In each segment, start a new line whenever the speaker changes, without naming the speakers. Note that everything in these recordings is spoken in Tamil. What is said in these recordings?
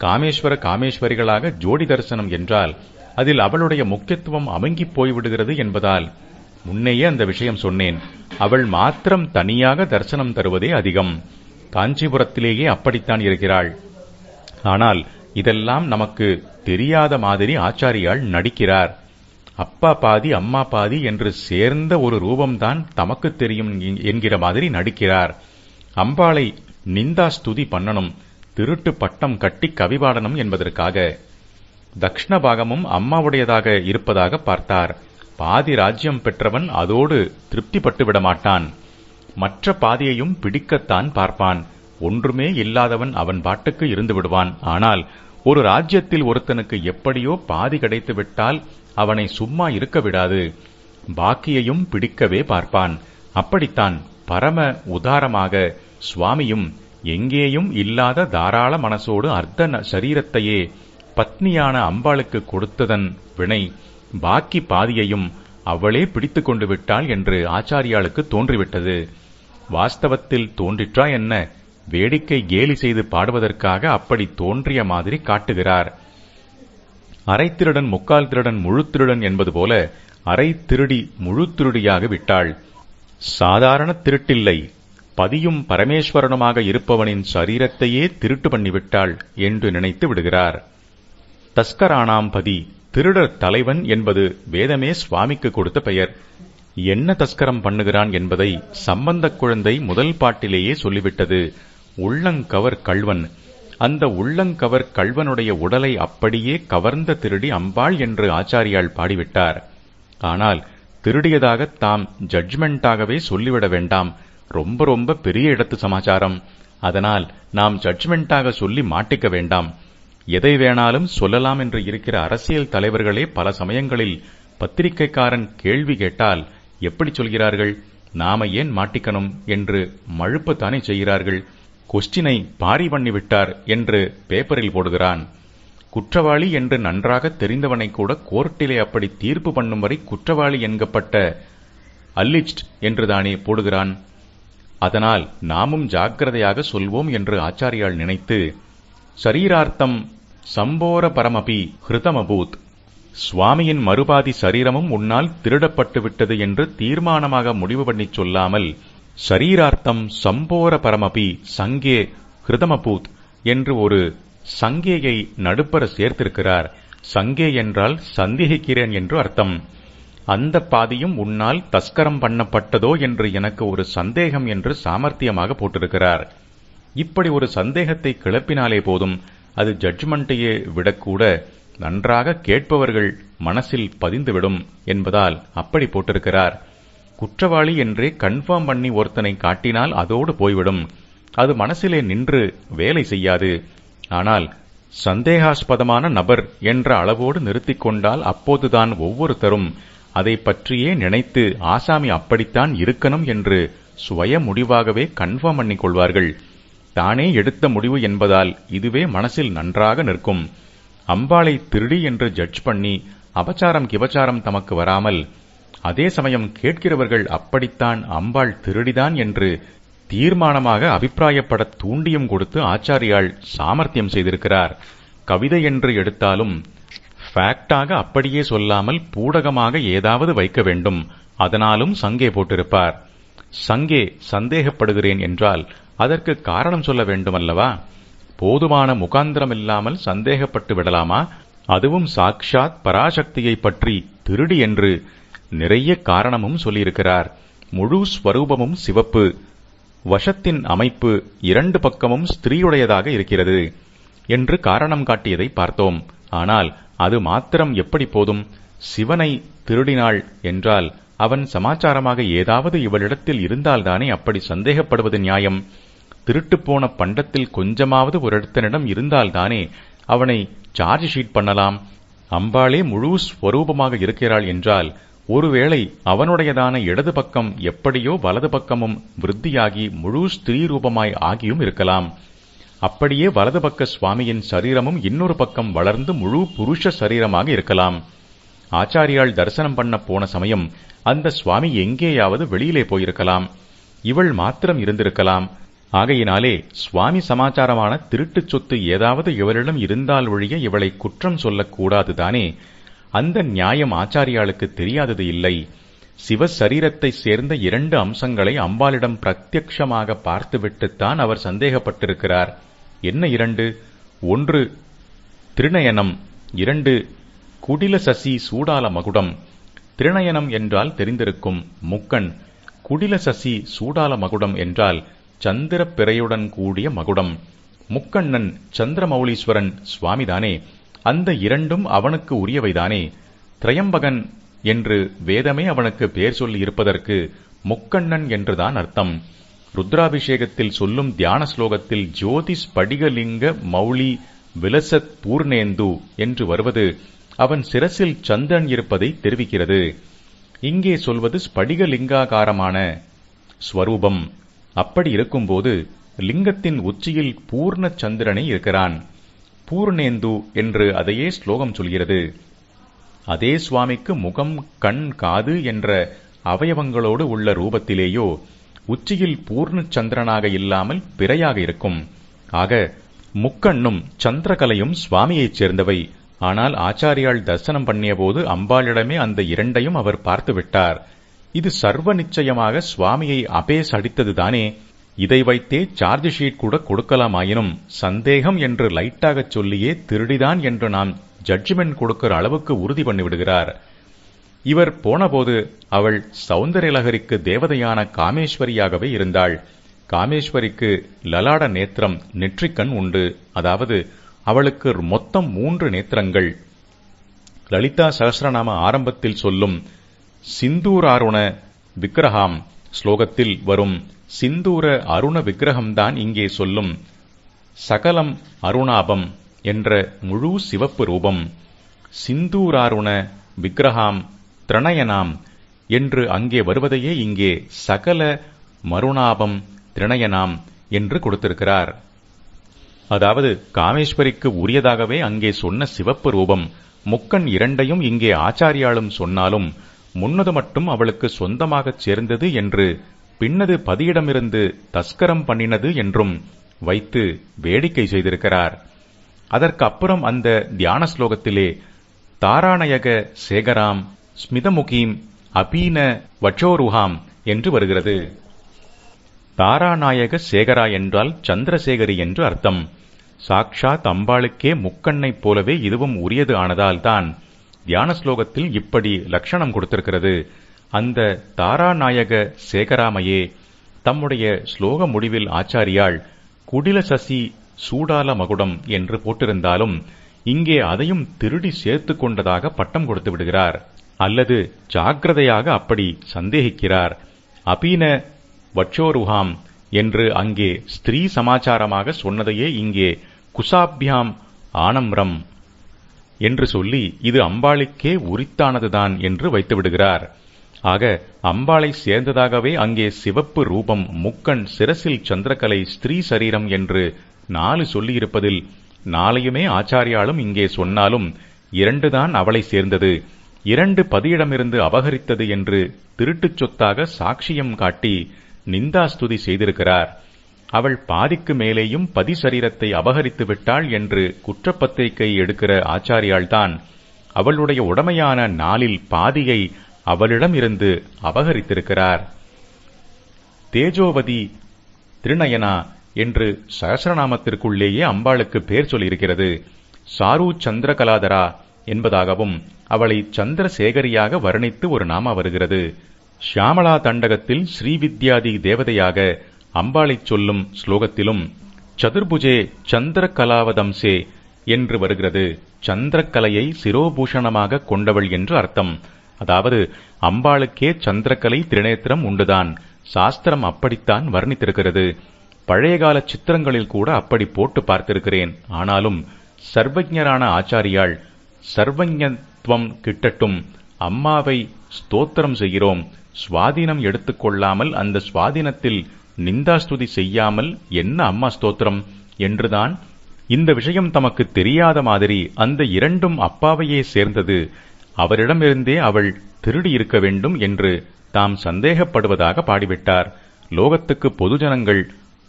காமேஸ்வர காமேஸ்வரிகளாக ஜோடி தரிசனம் என்றால் அதில் அவளுடைய முக்கியத்துவம் அமங்கி போய்விடுகிறது என்பதால் முன்னையே அந்த விஷயம் சொன்னேன். அவள் மாத்திரம் தனியாக தரிசனம் தருவதே அதிகம். காஞ்சிபுரத்திலேயே அப்படித்தான் இருக்கிறாள். ஆனால் இதெல்லாம் நமக்கு தெரியாத மாதிரி ஆச்சாரியால் நடிக்கிறார். அப்பா பாதி அம்மா பாதி என்று சேர்ந்த ஒரு ரூபம்தான் தமக்கு தெரியும் என்கிற மாதிரி நடிக்கிறார். அம்பாளை நிந்தா ஸ்துதி பண்ணணும். திருட்டு பட்டம் கட்டி கவிபாடனம் என்பதற்காக தக்ஷண பாகமும் அம்மாவுடையதாக இருப்பதாக பார்த்தார். பாதி ராஜ்யம் பெற்றவன் அதோடு திருப்திப்பட்டு விடமாட்டான். மற்ற பாதியையும் பிடிக்கத்தான் பார்ப்பான். ஒன்றுமே இல்லாதவன் அவன் பாட்டுக்கு இருந்து விடுவான். ஆனால் ஒரு ராஜ்யத்தில் ஒருத்தனுக்கு எப்படியோ பாதி கிடைத்து விட்டால் அவனை சும்மா இருக்க விடாது. பாக்கியையும் பிடிக்கவே பார்ப்பான். அப்படித்தான் பரம உதாரமாக சுவாமியும் எங்கேயும் இல்லாத தாராள மனசோடு அர்த்த சரீரத்தையே பத்னியான அம்பாளுக்கு கொடுத்ததன் வினை பாக்கி பாதியையும் அவளே பிடித்துக் கொண்டு விட்டாள் என்று ஆச்சாரியாளுக்கு தோன்றிவிட்டது. வாஸ்தவத்தில் தோன்றிற்றா என்ன? வேடிக்கை கேலி செய்து பாடுவதற்காக அப்படி தோன்றிய மாதிரி காட்டுகிறார். அரை திருடன் முக்கால் திருடன் முழு திருடன் என்பது போல அரை திருடி முழு திருடியாக விட்டாள். சாதாரண திருட்டில்லை. பதியும் பரமேஸ்வரனுமாக இருப்பவனின் சரீரத்தையே திருட்டு பண்ணிவிட்டாள் என்று நினைத்து விடுகிறார். தஸ்கரானாம் பதி திருடர் தலைவன் என்பது வேதமே சுவாமிக்கு கொடுத்த பெயர். என்ன தஸ்கரம் பண்ணுகிறான் என்பதை சம்பந்த குழந்தை முதல் பாட்டிலேயே சொல்லிவிட்டது. உள்ளங்கவர் கள்வன். அந்த உள்ளங்கவர் கள்வனுடைய உடலை அப்படியே கவர்ந்த திருடி அம்பாள் என்று ஆச்சாரியால் பாடிவிட்டார். ஆனால் திருடியதாக தாம் ஜட்ஜ்மெண்டாகவே சொல்லிவிட வேண்டாம். ரொம்ப ரொம்ப பெரிய இடத்து சமாச்சாரம். அதனால் நாம் ஜட்ஜ்மெண்டாக சொல்லி மாட்டிக்க வேண்டாம். எதை வேணாலும் சொல்லலாம் என்று இருக்கிற அரசியல் தலைவர்களே பல சமயங்களில் பத்திரிகைக்காரன் கேள்வி கேட்டால் எப்படி சொல்கிறார்கள்? நாம ஏன் மாட்டிக்கணும் என்று மழுப்பு தானே செய்கிறார்கள்? கொஸ்டினை பாரி பண்ணிவிட்டார் என்று பேப்பரில் போடுகிறான். குற்றவாளி என்று நன்றாக தெரிந்தவனை கூட கோர்ட்டிலே அப்படி தீர்ப்பு பண்ணும் வரை குற்றவாளி என்கப்பட்ட அல்லிச்ட் என்றுதானே போடுகிறான். அதனால் நாமும் ஜாக்கிரதையாக சொல்வோம் என்று ஆச்சாரியால் நினைத்து சரீரார்த்தம் சம்போர பரமபி ஹிருதமபூத். சுவாமியின் மறுபாதி சரீரமும் உன்னால் திருடப்பட்டு விட்டது என்று தீர்மானமாக முடிவு பண்ணிச் சொல்லாமல் சரீரார்த்தம் சம்போர பரமபி சங்கே ஹிருதமபூத் என்று ஒரு சங்கேயை நடுப்பர சேர்த்திருக்கிறார். சங்கே என்றால் சந்தேகிக்கிறேன் என்று அர்த்தம். அந்த பாதியும் உன்னால் தஸ்கரம் பண்ணப்பட்டதோ என்று எனக்கு ஒரு சந்தேகம் என்று சாமர்த்தியமாக போட்டிருக்கிறார். இப்படி ஒரு சந்தேகத்தை கிளப்பினாலே போதும் அது ஜட்ஜ்மெண்ட்டையே விடக்கூட நன்றாக கேட்பவர்கள் மனசில் பதிந்துவிடும் என்பதால் அப்படி போட்டிருக்கிறார். குற்றவாளி என்றே கன்ஃபார்ம் பண்ணி ஒருத்தனை காட்டினால் அதோடு போய்விடும். அது மனசிலே நின்று வேலை செய்யாது. ஆனால் சந்தேகாஸ்பதமான நபர் என்ற அளவோடு நிறுத்திக் கொண்டால் அப்போதுதான் ஒவ்வொருத்தரும் அதை பற்றியே நினைத்து ஆசாமி அப்படித்தான் இருக்கணும் என்று சுய முடிவாகவே கன்ஃபார்ம் பண்ணிக் கொள்வார்கள். தானே எடுத்த முடிவு என்பதால் இதுவே மனசில் நன்றாக நிற்கும். அம்பாளை திருடி என்று ஜட்ஜ் பண்ணி அபச்சாரம் கிபச்சாரம் தமக்கு வராமல் அதே சமயம் கேட்கிறவர்கள் அப்படித்தான் அம்பாள் திருடிதான் என்று தீர்மானமாக அபிப்பிராயப்பட தூண்டியும் கொடுத்து ஆச்சாரியால் சாமர்த்தியம் செய்திருக்கிறார். கவிதை என்று எடுத்தாலும் ஃபேக்டாக அப்படியே சொல்லாமல் பூடகமாக ஏதாவது வைக்க வேண்டும். அதனாலும் சங்கே போட்டிருப்பார். சங்கே சந்தேகப்படுகிறேன் என்றால் அதற்கு காரணம் சொல்ல வேண்டுமல்லவா? போதுமான முகாந்திரம் இல்லாமல் சந்தேகப்பட்டு விடலாமா? அதுவும் சாக்ஷாத் பராசக்தியை பற்றி திருடி என்று நிறைய காரணமும் சொல்லியிருக்கிறார். முழு ஸ்வரூபமும் சிவப்பு. வசத்தின் அமைப்பு இரண்டு பக்கமும் ஸ்திரீயுடையதாக இருக்கிறது என்று காரணம் காட்டியதை பார்த்தோம். ஆனால் அது மாத்திரம் எப்படி போதும்? சிவனை திருடினாள் என்றால் அவன் சமாச்சாரமாக ஏதாவது இவளிடத்தில் இருந்தால்தானே அப்படி சந்தேகப்படுவது நியாயம்? திருட்டுப்போன பண்டத்தில் கொஞ்சமாவது ஒரு இடத்தனிடம் இருந்தால்தானே அவனை சார்ஜ் ஷீட் பண்ணலாம்? அம்பாளே முழு ஸ்வரூபமாக இருக்கிறாள் என்றால் ஒருவேளை அவனுடையதான இடது பக்கம் எப்படியோ வலது பக்கமும் விருத்தியாகி முழு ஸ்திரீரூபமாய் ஆகியும் இருக்கலாம். அப்படியே வலது பக்க சுவாமியின் சரீரமும் இன்னொரு பக்கம் வளர்ந்து முழு புருஷ சரீரமாக இருக்கலாம். ஆச்சாரியால் தரிசனம் பண்ண போன சமயம் அந்த சுவாமி எங்கேயாவது வெளியிலே போயிருக்கலாம். இவள் மாத்திரம் இருந்திருக்கலாம். ஆகையினாலே சுவாமி சமாச்சாரமான திருட்டுச் சொத்து ஏதாவது இவளிடம் இருந்தால் ஒழிய இவளை குற்றம் சொல்லக்கூடாதுதானே. அந்த நியாயம் ஆச்சாரியாளுக்கு தெரியாதது இல்லை. சிவசரீரத்தை சேர்ந்த இரண்டு அம்சங்களை அம்பாளிடம் பிரத்யக்ஷமாக பார்த்துவிட்டுத்தான் அவர் சந்தேகப்பட்டிருக்கிறார். என்ன இரண்டு? ஒன்று திருநயனம். இரண்டு குடில சசி சூடால மகுடம். திருநயனம் என்றால் தெரிந்திருக்கும். முக்கண் குடில சசி சூடால மகுடம் என்றால் சந்திர பிறையுடன் கூடிய மகுடம். முக்கண்ணன் சந்திரமௌலீஸ்வரன் சுவாமிதானே. அந்த இரண்டும் அவனுக்கு உரியவைதானே. திரையம்பகன் என்று வேதமே அவனுக்கு பெயர் சொல்லி இருப்பதற்கு முக்கண்ணன் என்றுதான் அர்த்தம். ருத்ராபிஷேகத்தில் சொல்லும் தியான ஸ்லோகத்தில் ஜோதி ஸ்படிகலிங்க மௌலி விலசத் பூர்ணேந்து என்று வருவது அவன் சிரசில் சந்திரன் இருப்பதை தெரிவிக்கிறது. இங்கே சொல்வது ஸ்படிகலிங்காகாரமான ஸ்வரூபம். அப்படி இருக்கும்போது லிங்கத்தின் உச்சியில் பூர்ண சந்திரனை இருக்கிறான். பூர்ணேந்து என்று அதையே ஸ்லோகம் சொல்கிறது. அதே சுவாமிக்கு முகம் கண் காது என்ற அவயவங்களோடு உள்ள ரூபத்திலேயோ உச்சியில் பூர்ண சந்திரனாக இல்லாமல் பிறையாக இருக்கும். ஆக முக்கண்ணும் சந்திரகலையும் சுவாமியைச் சேர்ந்தவை. ஆனால் ஆச்சாரியால் தரிசனம் பண்ணியபோது அம்பாளிடமே அந்த இரண்டையும் அவர் பார்த்துவிட்டார் இது சர்வ நிச்சயமாக சுவாமியை அபேஸ் அடித்ததுதானே இதை வைத்தே சார்ஜ் ஷீட் கூட கொடுக்கலாமாயினும் சந்தேகம் என்று லைட்டாகச் சொல்லியே திருடிதான் என்று நாம் ஜட்ஜ்மெண்ட் கொடுக்கிற அளவுக்கு உறுதி பண்ணிவிடுகிறார் இவர் போனபோது அவள் சௌந்தர்யலகரிக்கு தேவதையான காமேஸ்வரியாகவே இருந்தாள். காமேஸ்வரிக்கு லலாட நேத்திரம் நெற்றிக்கண் உண்டு. அதாவது அவளுக்கு மொத்தம் மூன்று நேத்திரங்கள். லலிதா சகசிரநாம ஆரம்பத்தில் சொல்லும் சிந்தூராருண விக்கிரகாம் ஸ்லோகத்தில் வரும் சிந்தூர அருண விக்கிரகம்தான் இங்கே சொல்லும். சகலம் அருணாபம் என்ற முழு சிவப்பு ரூபம் சிந்தூராருண விக்கிரகாம் திரணயனாம் என்று அங்கே வருவதையே இங்கே சகல மருணாபம் திரணயனாம் என்று கொடுத்திருக்கிறார். அதாவது காமேஸ்வரிக்கு உரியதாகவே அங்கே சொன்ன சிவப்பு ரூபம் முக்கண் இரண்டையும் இங்கே ஆச்சாரியாலும் சொன்னாலும் முன்னது மட்டும் அவளுக்கு சொந்தமாகச் சேர்ந்தது என்று பின்னது பதியிடமிருந்து தஸ்கரம் பண்ணினது என்றும் வைத்து வேடிக்கை செய்திருக்கிறார். அதற்கு அப்புறம் அந்த தியான ஸ்லோகத்திலே தாராணயக சேகராம் ஸ்மிதமுகீம் அபீன வச்சோருஹாம் என்று வருகிறது. தாராநாயக சேகரா என்றால் சந்திரசேகரி என்று அர்த்தம். சாக்ஷாத் அம்பாளுக்கே முக்கண்ணைப் போலவே இதுவும் உரியது ஆனதால் தான் தியான ஸ்லோகத்தில் இப்படி லட்சணம் கொடுத்திருக்கிறது. அந்த தாராநாயக சேகராமையே தம்முடைய ஸ்லோக முடிவில் ஆச்சாரியாள் குடில சசி சூடால மகுடம் என்று போட்டிருந்தாலும் இங்கே அதையும் திருடி சேர்த்து கொண்டதாக பட்டம் கொடுத்து விடுகிறார். அல்லது ஜாக்கிரதையாக அப்படி சந்தேகிக்கிறார். அபீன வட்சோருஹாம் என்று அங்கே ஸ்திரீ சமாச்சாரமாக சொன்னதையே இங்கே குசாபியாம் ஆனம்ரம் என்று சொல்லி இது அம்பாளுக்கே உரித்தானதுதான் என்று வைத்துவிடுகிறார். ஆக அம்பாளை சேர்ந்ததாகவே அங்கே சிவப்பு ரூபம் முக்கண் சிரசில் சந்திரகலை ஸ்திரீ சரீரம் என்று நாலு சொல்லியிருப்பதில் நாளையுமே ஆச்சாரியாலும் இங்கே சொன்னாலும் இரண்டுதான் அவளை சேர்ந்தது. இரண்டு பதியிடமிருந்து அபகரித்தது என்று திருட்டுச் சொத்தாக சாட்சியம் காட்டி நிந்தாஸ்துதி செய்திருக்கிறார். அவள் பாதிக்கு மேலேயும் பதி சரீரத்தை அபகரித்து விட்டாள் என்று குற்றப்பத்திரிகை எடுக்கிற ஆச்சாரியால்தான் அவளுடைய உடமையான நாளில் பாதியை அவளிடம் இருந்து அபகரித்திருக்கிறார். தேஜோவதி திருநயனா என்று சகசரநாமத்திற்குள்ளேயே அம்பாளுக்கு பேர் சொல்லியிருக்கிறது. சாரு சந்திரகலாதரா என்பதாகவும் அவளை சந்திரசேகரியாக வர்ணித்து ஒரு நாமா வருகிறது. ஷியாமலா தண்டகத்தில் ஸ்ரீவித்யாதி தேவதையாக அம்பாளைச் சொல்லும் ஸ்லோகத்திலும் சதுர்புஜே சந்திரகலாவதம்சே என்று வருகிறது. சந்திரக்கலையை சிரோபூஷணமாக கொண்டவள் என்று அர்த்தம். அதாவது அம்பாளுக்கே சந்திரக்கலை திருநேத்திரம் உண்டுதான். சாஸ்திரம் அப்படித்தான் வர்ணித்திருக்கிறது. பழையகால சித்திரங்களில் கூட அப்படி போட்டு பார்த்திருக்கிறேன். ஆனாலும் சர்வஜரான ஆச்சாரியால் சர்வஜத்துவம் கிட்டட்டும் அம்மாவை ஸ்தோத்திரம் செய்கிறோம். சுவாதீனம் எடுத்துக்கொள்ளாமல் அந்த சுவாதீனத்தில் நிந்தாஸ்துதி செய்யாமல் என்ன அம்மா ஸ்தோத்திரம்? என்றுதான் இந்த விஷயம் தமக்கு தெரியாத மாதிரி அந்த இரண்டும் அப்பாவையே சேர்ந்தது. அவரிடமிருந்தே அவள் திருடி இருக்க வேண்டும் என்று தாம் சந்தேகப்படுவதாக பாடிவிட்டார். லோகத்துக்கு பொதுஜனங்கள்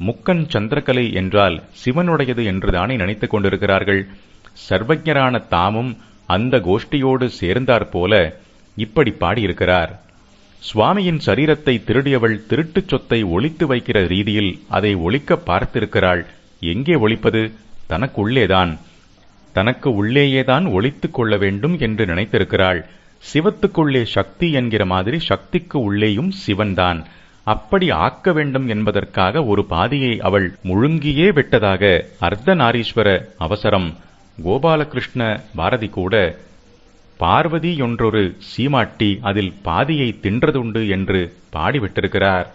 முக்கன் சந்திரகலை என்றால் சிவனுடையது என்றுதானே நினைத்துக் கொண்டிருக்கிறார்கள். சர்வஜரான தாமும் அந்த கோஷ்டியோடு சேர்ந்தாற்போல இப்படி பாடியிருக்கிறார். சுவாமியின் சரீரத்தை திருடியவள் திருட்டுச் சொத்தை ஒழித்து வைக்கிற ரீதியில் அதை ஒழிக்க பார்த்திருக்கிறாள். எங்கே ஒழிப்பது? தனக்குள்ளேதான். தனக்கு உள்ளேயேதான் ஒழித்துக் கொள்ள வேண்டும் என்று நினைத்திருக்கிறாள். சிவத்துக்குள்ளே சக்தி என்கிற மாதிரி சக்திக்கு உள்ளேயும் சிவன்தான். அப்படி ஆக்க வேண்டும் என்பதற்காக ஒரு பாதியை அவள் முழுங்கியே விட்டதாக அர்த்தநாரீஸ்வர அவசரம் கோபாலகிருஷ்ண பாரதி கூட பார்வதி என்றொரு சீமாட்டி அதில் பாதியை தின்றதுண்டு என்று பாடிவிட்டிருக்கிறார்.